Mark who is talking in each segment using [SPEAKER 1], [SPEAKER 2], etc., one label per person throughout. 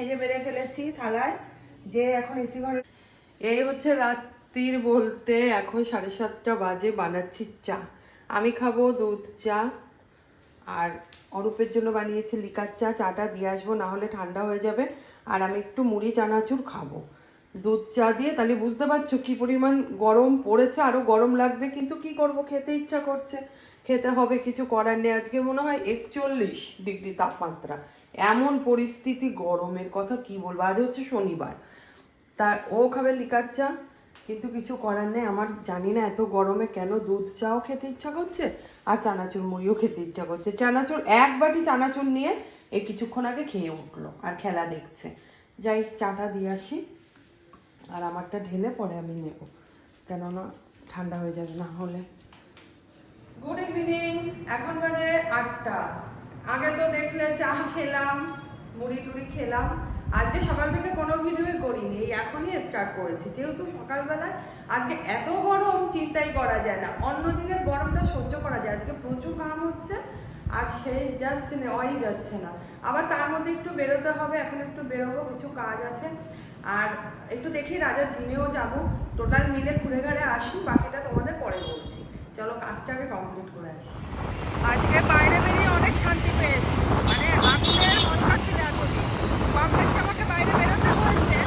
[SPEAKER 1] খেয়ে বেড়ে ফেলেছি থালায়, যে এখন এসি ঘরে এই হচ্ছে রাত্রির বলতে এখন সাড়ে সাতটা বাজে, বানাচ্ছি চা। আমি খাব দুধ, চা। আর অরূপের জন্য বানিয়েছি লিকার চা, চাটা দিয়ে আসব, না হলে ঠান্ডা হয়ে যাবে। আর আমি একটু মুড়ি, চানাচুর খাব। দুধ, চা দিয়ে, তাহলে বুঝতে পারছ কি পরিমাণ গরম পড়েছে আরও গরম লাগবে, কিন্তু কি করব, খেতে ইচ্ছা করছে। খেতে হবে, কিছু করার নেই। আজকে মনে হয় একচল্লিশ ডিগ্রি তাপমাত্রা। এমন পরিস্থিতি গরমের কথা কি বলব? আজ হচ্ছে শনিবার। তা ও খাবে লিকার চা, কিন্তু কিছু করার নেই। আমার জানি না এত গরমে কেন দুধ চাও খেতে ইচ্ছা করছে, আর চানাচুর মুড়িও খেতে ইচ্ছা করছে। চানাচুর, এক বাটি চানাচুর নিয়ে এই কিছুক্ষণ আগে খেয়ে উঠল আর খেলা দেখছে। যাই, চাটা দিয়ে আসি। আর আমারটা ঢেলে পরে আমি নেব। কেননা ঠান্ডা হয়ে যাবে না হলে। গুড ইভিনিং এখন বাজে আটটা। আগে তো দেখলে চা খেলাম, মুড়ি টুড়ি খেলাম। আজকে সকাল থেকে কোনো ভিডিওই করিনি, এই এখনই স্টার্ট করেছি। যেহেতু সকালবেলায় আজকে এত গরম, চিন্তাই করা যায় না। অন্য দিনের গরমটা সহ্য করা যায়। আজকে প্রচুর ঘাম হচ্ছে, আর সেই জাস্ট নেওয়াই যাচ্ছে না। আবার তার মধ্যে একটু বেরোতে হবে, এখন একটু বেরোবো, কিছু কাজ আছে। আর একটু দেখি রাজা জিমেও যাব। টোটাল মিলে ঘুরে ঘুরে আসি, বাকিটা তোমাদের পরে বলছি। চলো কাজটা আগে কমপ্লিট করে আসি। আজকে বাইরে বেরিয়ে অনেক শান্তি পেয়েছি। মানে আগুনের মনকা ছিল এতদিন কম বেশি আমাকে বাইরে বেরোতে হয়েছে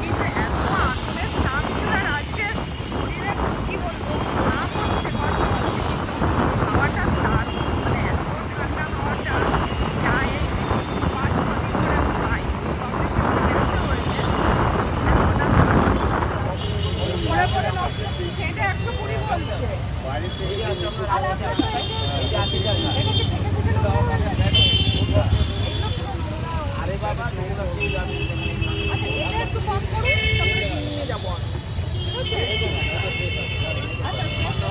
[SPEAKER 1] কিন্তু এত আগুনের তাপ ছিল আর আজকে শরীরে কি বলব ঘাম হচ্ছে গরম হচ্ছে কিন্তু হাওয়াটা দারুণ মানে এত ঠান্ডা হাওয়াটা যা এই পাঁচ ছ দিন ধরে আমি পাই কম বেশি আমাকে বেরোতে হয়েছে পরে পরে নষ্ট হেঁটে একশো কুড়ি বলছে আর আপনার তো এই যে- এটা কি থেকে থেকে নেওয়া হবে? এগুলো পুরো নোংরা হয়ে গেছে। আচ্ছা, এটা একটু কম করুন, তারপরে নিয়ে যাব। ঠিক আছে? আচ্ছা, ভালো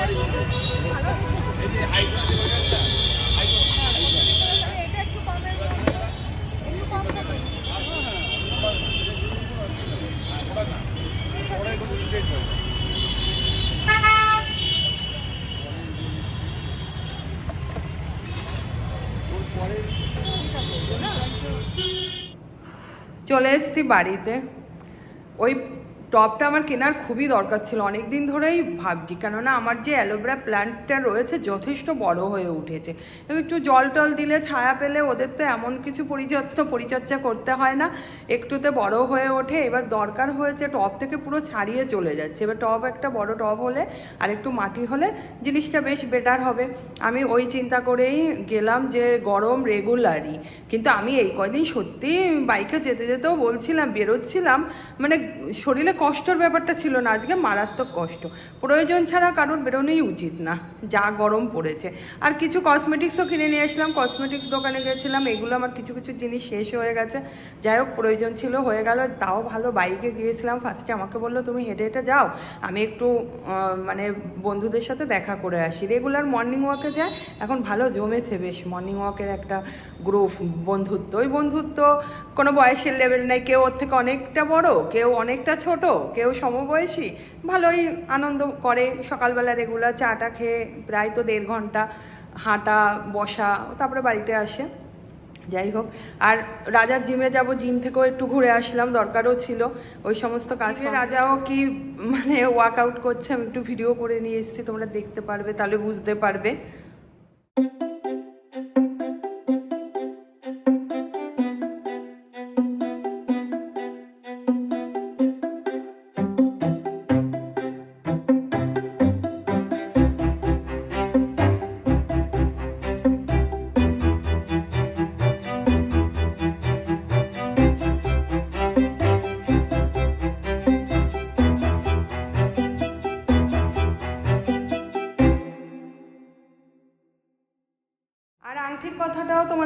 [SPEAKER 1] তাহলে এটা একটু কমের মধ্যে, একটু কম করুন। চলে এসেছি বাড়িতে। ওই টবটা আমার কেনার খুবই দরকার ছিল। অনেক দিন ধরেই ভাবছি, কেননা আমার যে অ্যালোভেরা প্ল্যান্টটা রয়েছে যথেষ্ট বড় হয়ে উঠেছে। একটু জল টল দিলে ছায়া পেলে ওদের তো এমন কিছু পরিচর্যা পরিচর্যা করতে হয় না। একটুতে বড় হয়ে ওঠে, এবার দরকার হয়েছে টব থেকে পুরো ছাড়িয়ে চলে যাচ্ছে। এবার টব একটা বড় টব হলে আর একটু মাটি হলে জিনিসটা বেশ বেটার হবে। আমি ওই চিন্তা করেই গেলাম যে গরম রেগুলারই। কিন্তু আমি এই কয়দিন সত্যি বাইকে যেতে যেতেও বলছিলাম, বেরোচ্ছিলাম মানে শরীরে কষ্টর ব্যাপারটা ছিল না, আজকে মারাত্মক কষ্ট। প্রয়োজন ছাড়া কারোর বেরোনোই উচিত না, যা গরম পড়েছে। আর কিছু কসমেটিক্সও কিনে নিয়ে আসলাম কসমেটিক্স দোকানে গেছিলাম, এগুলো আমার কিছু কিছু জিনিস শেষ হয়ে গেছে। যাই হোক, প্রয়োজন ছিল, হয়ে গেল, তাও ভালো বাইকে গিয়েছিলাম ফার্স্টে আমাকে বলল, তুমি হেঁটে হেঁটে যাও, আমি একটু মানে বন্ধুদের সাথে দেখা করে আসি। রেগুলার মর্নিং ওয়াকে যায়, এখন ভালো জমেছে বেশ মর্নিং ওয়াকের একটা গ্রুপ বন্ধুত্ব। ওই বন্ধুত্ব কোনো বয়সের লেভেল নেই। কেউ ওর থেকে অনেকটা বড়, কেউ অনেকটা ছোট, কেউ সমবয়সী। ভালোই আনন্দ করে। সকালবেলা রেগুলার চাটা খেয়ে প্রায় তো দেড় ঘণ্টা হাঁটা, বসা, তারপরে বাড়িতে আসে। যাই হোক, আর রাজার জিমে যাব জিম থেকেও একটু ঘুরে আসলাম, দরকারও ছিল। ওই সমস্ত কাজ রাজাও কি মানে ওয়ার্কআউট করছে, আমি একটু ভিডিও করে নিয়ে এসেছি, তোমরা দেখতে পারবে, তাহলে বুঝতে পারবে।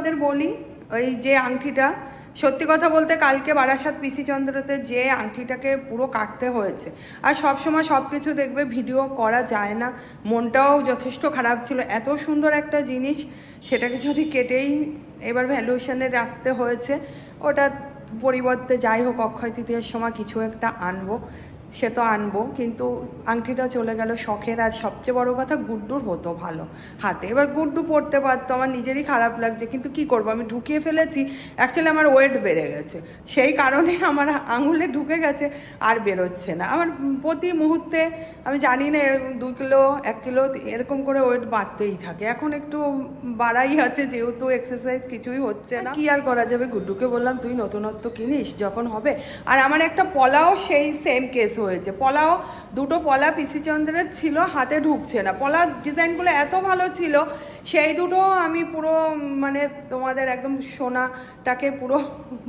[SPEAKER 1] তোমাদের বলি, ওই যে আংটিটা, সত্যি কথা বলতে কালকে বারাসাত পিসি চন্দ্রতে যে আংটিটাকে পুরো কাটতে হয়েছে। আর সব সময় সব কিছু দেখবে, ভিডিও করা যায় না, মনটাও যথেষ্ট খারাপ ছিল। এত সুন্দর একটা জিনিস, সেটাকে যদি কেটেই এবার ভ্যালুয়েশনে রাখতে হয়েছে, ওটা পরিবর্তে যাই হোক, অক্ষয় তৃতীয়ার সময় কিছু একটা আনব। সে তো আনব, কিন্তু আংটিটা চলে গেল শখের। আর সবচেয়ে বড় কথা, গুড্ডুর হতো ভালো। হাতে এবার গুড্ডু পড়তে পারতো, আমার নিজেরই খারাপ লাগছে, কিন্তু কি করব? আমি ঢুকিয়ে ফেলেছি অ্যাকচুয়ালি আমার ওয়েট বেড়ে গেছে। সেই কারণে আমার আঙুলে ঢুকে গেছে, আর বেরোচ্ছে না। আমার প্রতি মুহূর্তে, আমি জানি না দুই কিলো, এক কিলো, এরকম করে ওয়েট বাড়তেই থাকে। এখন একটু বাড়াই আছে, যেহেতু এক্সারসাইজ কিছুই হচ্ছে না। কি আর করা যাবে? গুড্ডুকে বললাম, তুই নতুনত্ব কিনিস, যখন হবে। আর আমার একটা পলাও সেই সেম কেস হয়েছে। পলাও, দুটো পলা পিসিচন্দ্রের ছিল, হাতে ঢুকছে না। পলার ডিজাইনগুলো এত ভালো ছিল, সেই দুটো আমি পুরো মানে তোমাদের একদম সোনাটাকে পুরো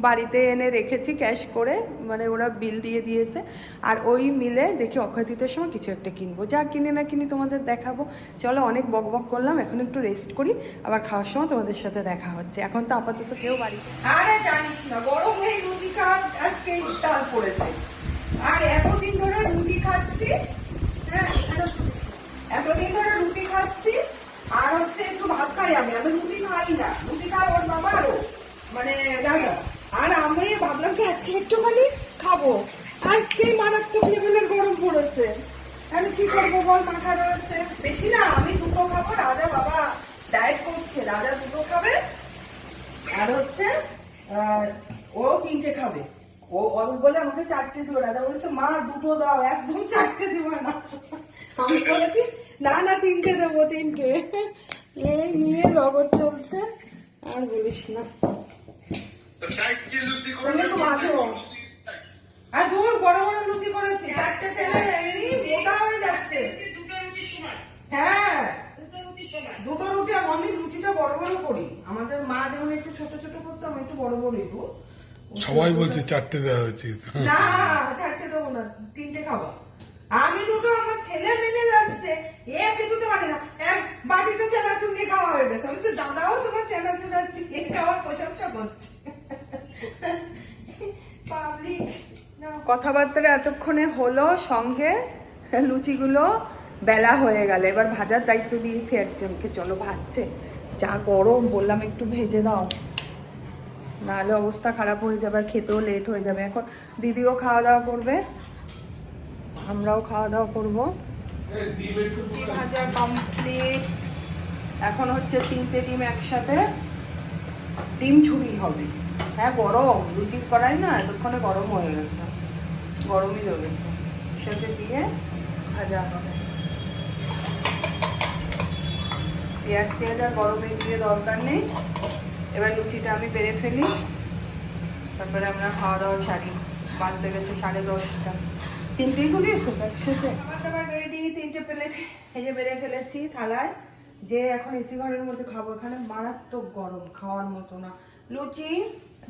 [SPEAKER 1] বাড়িতে এনে রেখেছি ক্যাশ করে মানে ওরা বিল দিয়ে দিয়েছে। আর ওই মিলে দেখি অক্ষয়তৃতীয় সময় কিছু একটা কিনবো। যা কিনে না কিনি তোমাদের দেখাবো। চলো অনেক বক বক করলাম, এখন একটু রেস্ট করি, আবার খাওয়ার সময় তোমাদের সাথে দেখা হচ্ছে। এখন তো আপাতত কেউ বাড়ি আরে জানিস না, গরম হয়ে রুটি খাওয়ার আজকে ডাল পড়েছে আর এতদিন ধরে রুটি খাচ্ছি হ্যাঁ এতদিন ধরে রুটি খাচ্ছি, আর হচ্ছে একটু ভাত খাই আমি। আমি রুটি খাই না। রুটি খাই ওর বাবা আরও মানে দাদা। আর আমি ভাবলাম কি আজকে একটুখানি খাব। আজকেই মারাত্মক লেভেলের গরম পড়েছে। আমি কি করব বল, মাথা রয়েছে। বেশি না, আমি দুটো খাব, রাজা বাবা ডায়েট করছে, রাজা দুটো খাবে। আর হচ্ছে ও তিনটে খাবে। ও অরূপ বলে আমাকে চারটে দিও রাজা বলেছে মা দুটো দাও একদম চারটে দিব না। আমি বলেছি না না তিনটে দেবো তিনটে। এই নিয়ে নগদ চলছে আর বলিস না। আর দূর বড় বড় লুচি করেছি। চারটে তেলে এমনি মোটা হয়ে যাচ্ছে। হ্যাঁ। দুটো রুটি আমি লুচিটা বড় বড় করি। আমাদের মা যেমন একটু ছোট ছোট করতো আমি একটু বড় বড় একটু
[SPEAKER 2] সবাই বলছে চারটে দেওয়া উচিত
[SPEAKER 1] না চারটে দেবো না তিনটে খাব। আমি দুটো আমার ছেলে মেনে যাচ্ছে এ কিছুতে পারে না। এক বাটিতে চেনাচুর নিয়ে খাওয়া হয়ে গেছে। আমি তো দাদাও তোমার চেনাচুর খাওয়ার প্রশংসা করছে। পাবলিক কথাবার্তা এতক্ষণে হলো সঙ্গে লুচিগুলো বেলা হয়ে গেল। এবার ভাজার দায়িত্ব দিয়েছি একজনকে। চলো ভাজছে। যা গরম বললাম একটু ভেজে দাও। নাহলে অবস্থা খারাপ হয়ে যাবে আর খেতেও লেট হয়ে যাবে। এখন দিদিও খাওয়া দাওয়া করবে, আমরাও খাওয়া দাওয়া করব। কমপ্লিট এখন হচ্ছে তিনটে ডিম একসাথে। ডিম ঝুড়ি হবে। হ্যাঁ গরম। লুচি করাই না, এতক্ষণে গরম হয়ে গেছে। গরমই রয়েছে সাথে দিয়ে ভাজা হবে। পেঁয়াজ টেয়াজ আর গরমে দিয়ে দরকার নেই। এবার লুচিটা আমি বেড়ে ফেলি। তারপরে আমরা খাওয়া দাওয়া ছাড়ি বাঁধতে গেছে সাড়ে দশটা। তিনটেই গুলিয়েছো একসাথে দাবার রেডি তিনটে প্লেট এই যে বেড়ে ফেলেছি থালায়। যে এখন এসি ঘরের মধ্যে খাব এখানে মারাত্মক গরম খাওয়ার মতো না। লুচি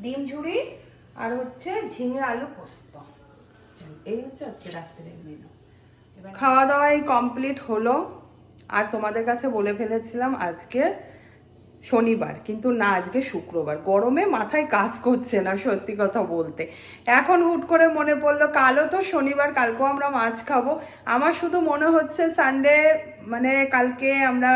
[SPEAKER 1] ডিম ঝুড়ি আর হচ্ছে ঝিঙে আলু পোস্ত। এই হচ্ছে আজকে রাত্রের মেনু খাওয়া দাওয়াই কমপ্লিট হলো। আর তোমাদের কাছে বলে ফেলেছিলাম আজকে শনিবার, কিন্তু না, আজকে শুক্রবার। গরমে মাথায় কাজ করছে না, সত্যি কথা বলতে। এখন হুট করে মনে পড়ল, কালও তো শনিবার, কালকেও আমরা মাছ খাব। আমার শুধু মনে হচ্ছে সানডে মানে কালকে আমরা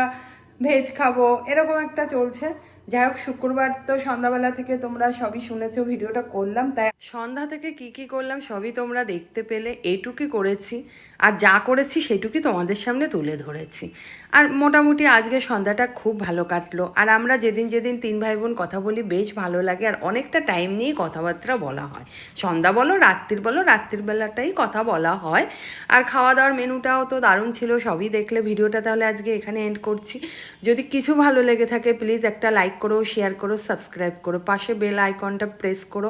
[SPEAKER 1] ভেজ খাব, এরকম একটা চলছে। যাই হোক শুক্রবার তো সন্ধ্যাবেলা থেকে তোমরা সবই শুনেছো, ভিডিওটা করলাম, তাই সন্ধ্যা থেকে কি কি করলাম সবই তোমরা দেখতে পেলে, এইটুকুই করেছি। আর যা করেছি সেটুকুই তোমাদের সামনে তুলে ধরেছি। আর মোটামুটি আজকে সন্ধ্যাটা খুব ভালো কাটলো। আর আমরা যেদিন যেদিন তিন ভাই বোন কথা বলি, বেশ ভালো লাগে। আর অনেকটা টাইম নিয়ে কথাবার্তা বলা হয়। সন্ধ্যা বলো, রাত্রির বলো, রাত্রির বেলাটাই কথা বলা হয়। আর খাওয়া দাওয়ার মেনুটাও তো দারুণ ছিল, সবই দেখলে। ভিডিওটা তাহলে আজকে এখানে এন্ড করছি। যদি কিছু ভালো লেগে থাকে প্লিজ একটা লাইক করো শেয়ার করো সাবস্ক্রাইব করো, পাশে বেল আইকনটা প্রেস করো।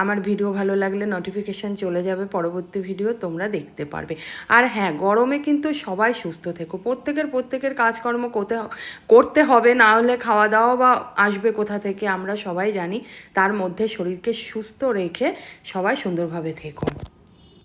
[SPEAKER 1] আমার ভিডিও ভালো লাগলে নোটিফিকেশান চলে যাবে, পরবর্তী ভিডিও তোমরা দেখতে পারবে। আর হ্যাঁ গরমে কিন্তু সবাই সুস্থ থেকো। প্রত্যেকের প্রত্যেকের কাজকর্ম করতে করতে হবে, না হলে খাওয়া দাওয়া বা আসবে কোথা থেকে আমরা সবাই জানি। তার মধ্যে শরীরকে সুস্থ রেখে সবাই সুন্দরভাবে থেকো।